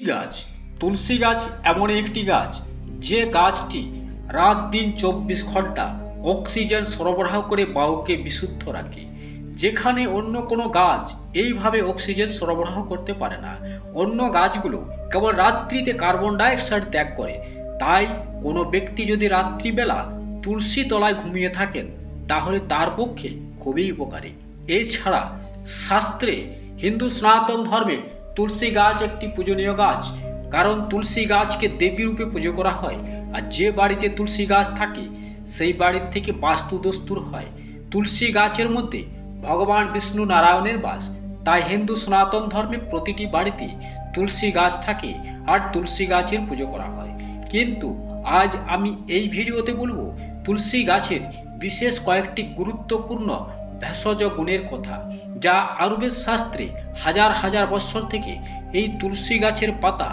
গাছ, তুলসী গাছ এমন একটি গাছ যে গাছটি রাত দিন চব্বিশ ঘণ্টা অক্সিজেন সরবরাহ করে বায়ুকে বিশুদ্ধ রাখে। যেখানে অন্য কোনো গাছ এইভাবে অক্সিজেন সরবরাহ করতে পারে না। অন্য গাছগুলো কেবল রাত্রিতে কার্বন ডাইঅক্সাইড ত্যাগ করে। তাই কোনো ব্যক্তি যদি রাত্রিবেলা তুলসী তলায় ঘুমিয়ে থাকেন, তাহলে তার পক্ষে খুবই উপকারী। এছাড়া শাস্ত্রে হিন্দু সনাতন ধর্মে তুলসী গাছ একটি পূজনীয় গাছ। কারণ তুলসী গাছকে দেবী রূপে পুজো করা হয়, আর যে বাড়িতে তুলসী গাছ থাকে, সেই বাড়ির থেকে বাস্তু দস্তুর হয়। তুলসী গাছের মধ্যে ভগবান বিষ্ণু নারায়ণের বাস। তাই হিন্দু সনাতন ধর্মে প্রতিটি বাড়িতে তুলসী গাছ থাকে, আর তুলসী গাছের পুজো করা হয়। কিন্তু আজ আমি এই ভিডিওতে বলব, তুলসী গাছের বিশেষ কয়েকটি গুরুত্বপূর্ণ ভেষজ গুণের কথা, যা আয়ুর্বেদ শাস্ত্রে হাজার হাজার বছর থেকে এই তুলসী গাছের পাতা,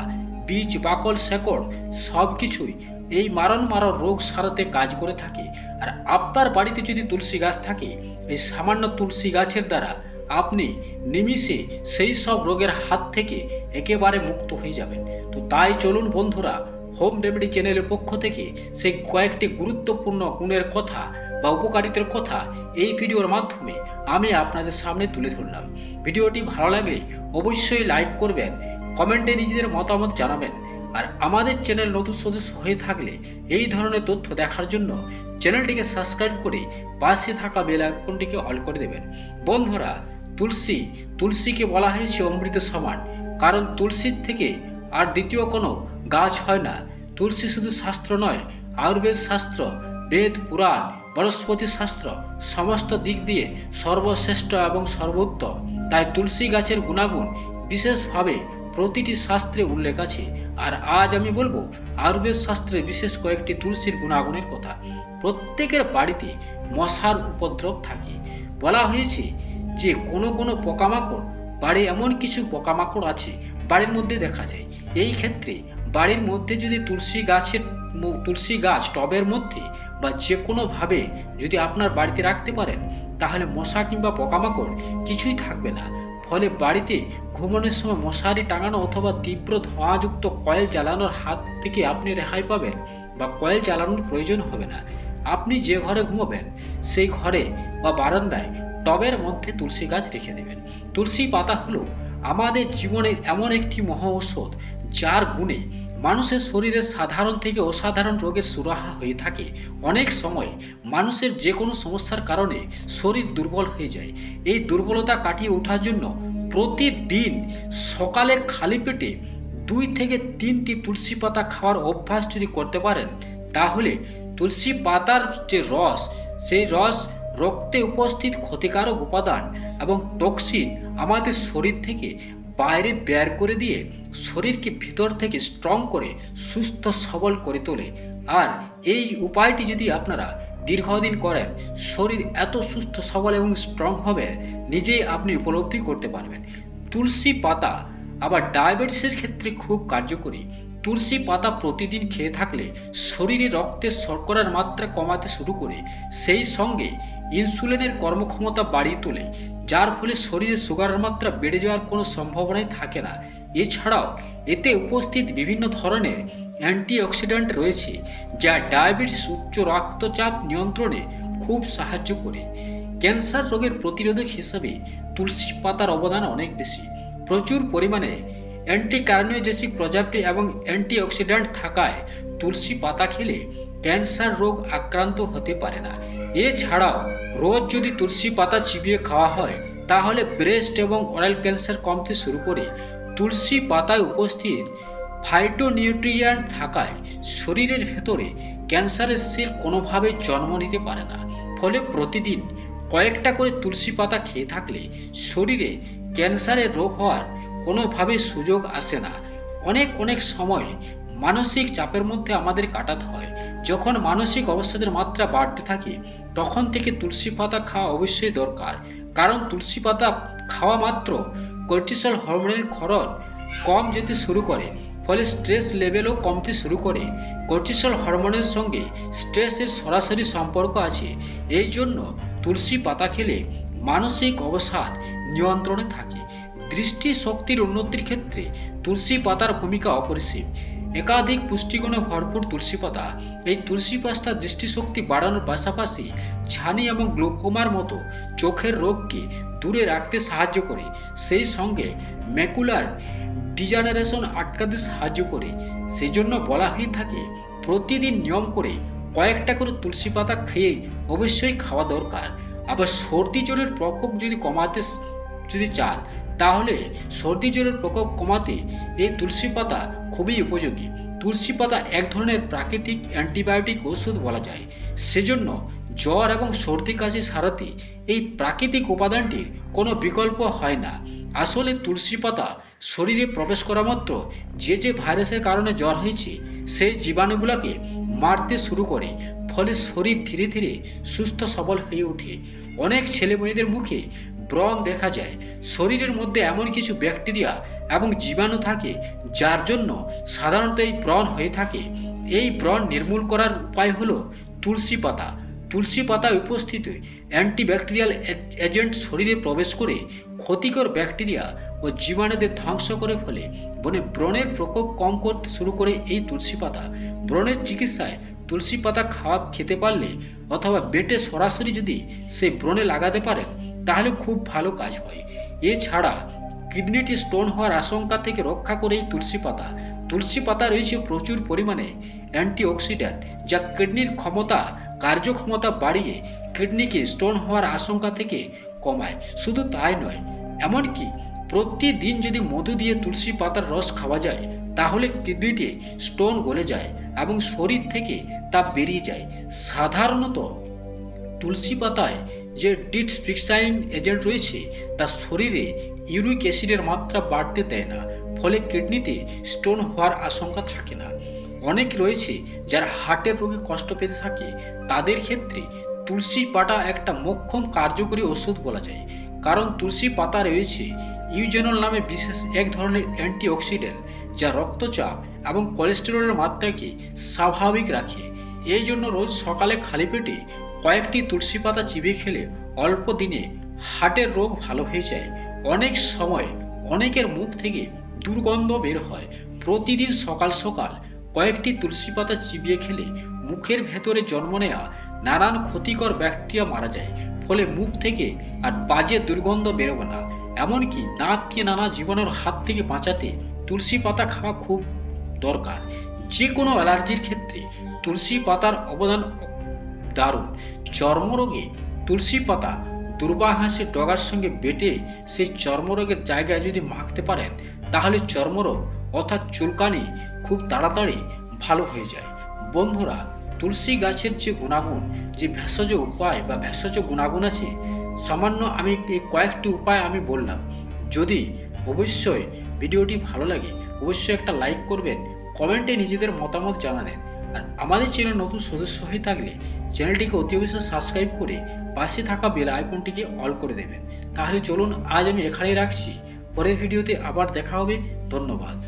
বীজ, বাকল, শেকড় সব কিছুই এই মারণ মারণ রোগ সারাতে কাজ করে থাকে। আর আপনার বাড়িতে যদি তুলসী গাছ থাকে, এই সামান্য তুলসী গাছের দ্বারা আপনি নিমিষে সেই সব রোগের হাত থেকে একেবারে মুক্ত হয়ে যাবেন। তো তাই চলুন বন্ধুরা, হোম রেমেডি চ্যানেলের পক্ষ থেকে সেই কয়েকটি গুরুত্বপূর্ণ গুণের কথা বা উপকারিতার কথা এই ভিডিওর মাধ্যমে আমি আপনাদের সামনে তুলে ধরলাম। ভিডিওটি ভালো লাগলে অবশ্যই লাইক করবেন, কমেন্টে নিজেদের মতামত জানাবেন আর আমাদের চ্যানেল নতুন সদস্য হয়ে থাকলে এই ধরনের তথ্য দেখার জন্য চ্যানেলটিকে সাবস্ক্রাইব করে পাশে থাকা বেল আইকনটিকে অল করে দেবেন। বন্ধুরা, তুলসী, তুলসীকে বলা হয়েছে অমৃত সমান, কারণ তুলসীর থেকে আর দ্বিতীয় কোনো গাছ হয় না। তুলসী শুধু শাস্ত্র নয়, আয়ুর্বেদ শাস্ত্র বেদ, পুরাণ, বনস্পতি শাস্ত্র সমস্ত দিক দিয়ে সর্বশ্রেষ্ঠ এবং সর্বোত্তম। তাই তুলসী গাছের গুণাগুণ বিশেষভাবে প্রতিটি শাস্ত্রে উল্লেখ আছে। আর আজ আমি বলব, আয়ুর্বেদ শাস্ত্রে বিশেষ কয়েকটি তুলসীর গুণাগুণের কথা। প্রত্যেকের বাড়িতে মশার উপদ্রব থাকে। বলা হয়েছে যে, কোনো কোনো পোকামাকড় বাড়ি এমন কিছু পোকামাকড় আছে, বাড়ির মধ্যে দেখা যায়। এই ক্ষেত্রে বাড়ির মধ্যে যদি তুলসী গাছের তুলসী গাছ টবের মধ্যে বা যে কোনোভাবে যদি আপনার বাড়িতে রাখতে পারেন, তাহলে মশা কিংবা পোকামাকড় কিছুই থাকবে না। ফলে বাড়িতে ঘুমানোর সময় মশারি টাঙানো অথবা তীব্র ধোঁয়াযুক্ত কয়েল জ্বালানোর হাত থেকে আপনি রেহাই পাবেন বা কয়েল জ্বালানোর প্রয়োজন হবে না। আপনি যে ঘরে ঘুমাবেন, সেই ঘরে বা বারান্দায় টবের মধ্যে তুলসী গাছ রেখে দেবেন। তুলসী পাতা হলো আমাদের জীবনের এমন একটি মহা ঔষধ, যার গুণে মানুষের শরীরে সাধারণ থেকে অসাধারণ রোগের সুরাহা হয়ে থাকে। অনেক সময় মানুষের যে কোনো সমস্যার কারণে শরীর দুর্বল হয়ে যায়। এই দুর্বলতা কাটিয়ে ওঠার জন্য প্রতিদিন সকালে খালি পেটে দুই থেকে তিনটি তুলসী পাতা খাওয়ার অভ্যাস যদি করতে পারেন, তাহলে তুলসী পাতার যে রস, সেই রস রক্তে উপস্থিত ক্ষতিকারক উপাদান এবং টক্সিন আমাদের শরীর থেকে বাইরে বের করে দিয়ে শরীরকে ভিতর থেকে স্ট্রং করে, সুস্থ, সবল করে তোলে। আর এই উপায়টি যদি আপনারা দীর্ঘদিন করেন, শরীর এত সুস্থ, সবল এবং স্ট্রং হবে, নিজেই আপনি উপলব্ধি করতে পারবেন। তুলসী পাতা আবার ডায়াবেটিসের ক্ষেত্রে খুব কার্যকরী। তুলসী পাতা প্রতিদিন খেয়ে থাকলে শরীরে রক্তের শর্করার মাত্রা কমাতে শুরু করে, সেই সঙ্গে ইনসুলিনের কর্মক্ষমতা বাড়িয়ে তোলে, যার ফলে শরীরে সুগারের মাত্রা বেড়ে যাওয়ার কোনো সম্ভাবনাই থাকে না। এছাড়াও এতে উপস্থিত বিভিন্ন ধরনের অ্যান্টিঅক্সিডেন্ট রয়েছে, যা ডায়াবেটিস উচ্চ রক্তচাপ নিয়ন্ত্রণে খুব সাহায্য করে। ক্যান্সার রোগের প্রতিরোধক হিসাবে তুলসী পাতার অবদান অনেক বেশি। প্রচুর পরিমাণে অ্যান্টিকার্নিওজেসিক প্রজাতি এবং অ্যান্টিঅক্সিডেন্ট থাকায় তুলসী পাতা খেলে ক্যান্সার রোগ আক্রান্ত হতে পারে না। এছাড়াও, রোজ যদি তুলসী পাতা চিবিয়ে খাওয়া হয়, তাহলে ব্রেস্ট এবং অরাল ক্যান্সার কমতে শুরু করে তুলসী পাতায় উপস্থিত ফাইটোনিউট্রিয়েন্ট থাকায় শরীরের ভেতরে ক্যান্সারের সেল কোনোভাবেই জন্ম নিতে পারে না। ফলে প্রতিদিন কয়েকটা করে তুলসী পাতা খেয়ে থাকলে শরীরে ক্যান্সারের রোগ হওয়ার কোনোভাবে সুযোগ আসে না। অনেক অনেক সময় মানসিক চাপের মধ্যে আমাদের কাটাতে হয়। যখন মানসিক অবসাদের মাত্রা বাড়তে থাকে, তখন থেকে তুলসী পাতা খাওয়া অবশ্যই দরকার। কারণ তুলসী পাতা খাওয়া মাত্র কর্টিসল হরমোনের খরচ কম যেতে শুরু করে, ফলে স্ট্রেস লেভেলও কমতে শুরু করে। কর্টিসল হরমোনের সঙ্গে স্ট্রেসের সরাসরি সম্পর্ক আছে। এই জন্য তুলসী পাতা খেলে মানসিক অবসাদ নিয়ন্ত্রণে থাকে। দৃষ্টি শক্তির উন্নতির ক্ষেত্রে তুলসী পাতার ভূমিকা অপরিসীম। একাধিক পুষ্টিগুণে ভরপুর তুলসী পাতা, এই তুলসী পাতা দৃষ্টিশক্তি বাড়ানোর পাশাপাশি ছানি এবং গ্লোকোমার মতো চোখের রোগকে দূরে রাখতে সাহায্য করে। সেই সঙ্গে ম্যাকুলার ডিজেনারেশন আটকাতে সাহায্য করে। সেই জন্য বলা হয়ে থাকে, প্রতিদিন নিয়ম করে কয়েকটা করে তুলসী পাতা খেয়ে অবশ্যই খাওয়া দরকার। আবার সর্দি, জ্বরের প্রকোপ যদি কমাতে, যদি চান তাহলে সর্দি জ্বরের প্রকোপ কমাতে এই তুলসী পাতা খুবই উপযোগী। তুলসী পাতা এক ধরনের প্রাকৃতিক অ্যান্টিবায়োটিক ওষুধ বলা যায়। সেজন্য জ্বর এবং সর্দি কাশি সারাতে এই প্রাকৃতিক উপাদানটির কোনো বিকল্প হয় না। আসলে তুলসী পাতা শরীরে প্রবেশ করা মাত্র যে যে ভাইরাসের কারণে জ্বর হয়েছে, সেই জীবাণুগুলোকে মারতে শুরু করে, ফলে শরীর ধীরে ধীরে সুস্থ সবল হয়ে ওঠে। অনেক ছেলে মেয়েদের মুখে ব্রণ দেখা যায়। শরীরের মধ্যে এমন কিছু ব্যাকটেরিয়া এবং জীবাণু থাকে, যার জন্য সাধারণত এই ব্রণ হয়ে থাকে। এই ব্রণ নির্মূল করার উপায় হলো তুলসী পাতা। তুলসী পাতায় উপস্থিত অ্যান্টিব্যাকটেরিয়াল এজেন্ট শরীরে প্রবেশ করে ক্ষতিকর ব্যাকটেরিয়া ও জীবাণুদের ধ্বংস করে ফেলে। বনে ব্রণের প্রকোপ কম করতে শুরু করে এই তুলসী পাতা। ব্রণের চিকিৎসায় তুলসী পাতা খাওয়া খেতে পারলে অথবা বেটে সরাসরি যদি সেই ব্রণে লাগাতে পারেন তাহলে খুব ভালো কাজ হয়। এছাড়া কিডনিটি স্টোন হওয়ার আশঙ্কা থেকে রক্ষা করে এই তুলসী পাতা। তুলসী পাতা রয়েছে প্রচুর পরিমাণে অ্যান্টিঅক্সিডেন্ট যা কিডনির ক্ষমতা, কার্যক্ষমতা বাড়িয়ে কিডনিকে স্টোন হওয়ার আশঙ্কা থেকে কমায়। শুধু তাই নয়, এমনকি প্রতিদিন যদি মধু দিয়ে তুলসী পাতার রস খাওয়া যায়, তাহলে কিডনিতে স্টোন গলে যায় এবং শরীর থেকে তা বেরিয়ে যায়। সাধারণত তুলসী পাতায় যে ডিটসফিক্সাইন এজেন্ট রয়েছে, তা শরীরে ইউরিক অ্যাসিডের মাত্রা বাড়তে দেয় না, ফলে কিডনিতে স্টোন হওয়ার আশঙ্কা থাকে না। অনেক রয়েছে যারা হার্টের রোগে কষ্ট পেতে থাকে, তাদের ক্ষেত্রে তুলসী পাতা একটা মোক্ষম কার্যকরী ওষুধ বলা যায়। কারণ তুলসী পাতা রয়েছে ইউজেনল নামে বিশেষ এক ধরনের অ্যান্টিঅক্সিডেন্ট, যা রক্তচাপ এবং কোলেস্টেরলের মাত্রাকে স্বাভাবিক রাখে। এই জন্য রোজ সকালে খালি পেটে কয়েকটি তুলসী পাতা চিবিয়ে খেলে অল্প দিনে হার্টের রোগ ভালো হয়ে যায়। অনেক সময় অনেকের মুখ থেকে দুর্গন্ধ বের হয়। প্রতিদিন সকাল সকাল কয়েকটি তুলসী পাতা চিবিয়ে খেলে মুখের ভেতরে জন্ম নেওয়া নানান ক্ষতিকর ব্যাকটেরিয়া মারা যায়। ফলে মুখ থেকে আর বাজে দুর্গন্ধ বেরোবে না। এমনকি দাঁতকে নানা জীবাণুর হাত থেকে বাঁচাতে তুলসী পাতা খাওয়া খুব দরকার। যে কোনো অ্যালার্জির ক্ষেত্রে তুলসী পাতার অবদান দারুণ। চর্মরোগে তুলসী পাতা দুর্বাঘাসের ডগার সঙ্গে বেটে সেই চর্মরোগের জায়গায় যদি মাখতে পারেন, তাহলে চর্মরোগ অর্থাৎ চুলকানি খুব তাড়াতাড়ি ভালো হয়ে যায়। বন্ধুরা, তুলসী গাছের যে গুণাগুণ, যে ভেষজ উপায় বা ভেষজ গুণাগুণ আছে, সামান্য আমি কয়েকটি উপায় আমি বললাম। যদি অবশ্যই ভিডিওটি ভালো লাগে, অবশ্যই একটা লাইক করবেন, কমেন্টে নিজেদের মতামত জানাবেন আর আমাদের চ্যানেল নতুন সদস্য হয়ে থাকলে চ্যানেলটিকে অতি অবশ্যই সাবস্ক্রাইব করে পাশে থাকা বেল আইকনটিকে অল করে দেবেন। তাহলে চলুন, আজ আমি এখানেই রাখছি। পরের ভিডিওতে আবার দেখা হবে। ধন্যবাদ।